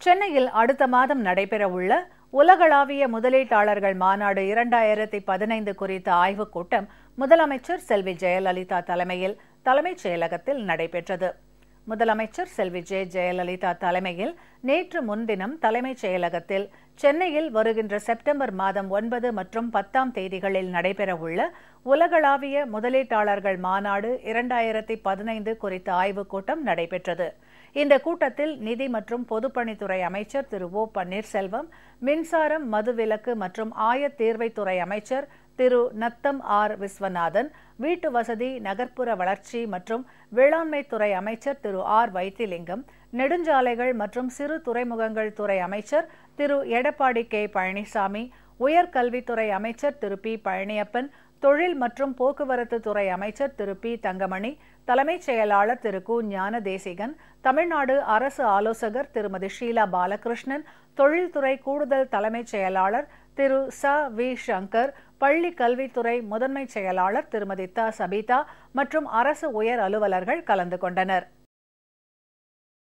சென்னையில் அடுத்த மாதம் நடைபெறவுள்ள உலகளாவிய முதலீட்டாளர்கள் மாநாடு இரண்டாயிரத்தி பதினைந்து குறித்த ஆய்வுக் கூட்டம் முதலமைச்சர் செல்வி ஜெயலலிதா தலைமையில் தலைமைச் செயலகத்தில் நடைபெற்றது. முதலமைச்சர் செல்வி ஜே ஜெயலலிதா தலைமையில் நேற்று முன்தினம் தலைமைச் செயலகத்தில் சென்னையில் வருகின்ற செப்டம்பர் மாதம் ஒன்பது மற்றும் பத்தாம் தேதிகளில் நடைபெறவுள்ள உலகளாவிய முதலீட்டாளர்கள் மாநாடு இரண்டாயிரத்தி பதினைந்து குறித்த ஆய்வுக் கூட்டம் நடைபெற்றது. இந்த கூட்டத்தில் நிதி மற்றும் பொதுப்பணித்துறை அமைச்சர் திரு ஓ பன்னீர்செல்வம் மின்சாரம் மதுவிலக்கு மற்றும் ஆயத்தீர்வைத்துறை அமைச்சர் திரு நத்தம் ஆர் விஸ்வநாதன் வீட்டு வசதி நகர்ப்புற வளர்ச்சி மற்றும் வேளாண்மை துறை அமைச்சர் திரு ஆர் வைத்திலிங்கம் நெடுஞ்சாலைகள் மற்றும் சிறு துறைமுகங்கள் துறை அமைச்சர் திரு எடப்பாடி கே பழனிசாமி உயர்கல்வித்துறை அமைச்சர் திரு பி பழனியப்பன் தொழில் மற்றும் போக்குவரத்து துறை அமைச்சர் திரு பி தங்கமணி தலைமைச் செயலாளர் திரு கு ஞான தேசிகன் தமிழ்நாடு அரசு ஆலோசகர் திருமதி ஷீலா பாலகிருஷ்ணன் தொழில்துறை கூடுதல் தலைமைச் செயலாளர் திரு ச. வி. சங்கர் பள்ளி கல்வித்துறை முதன்மை செயலாளர் திருமதி த. சபிதா மற்றும் அரசு உயர் அலுவலர்கள் கலந்து கொண்டனர்.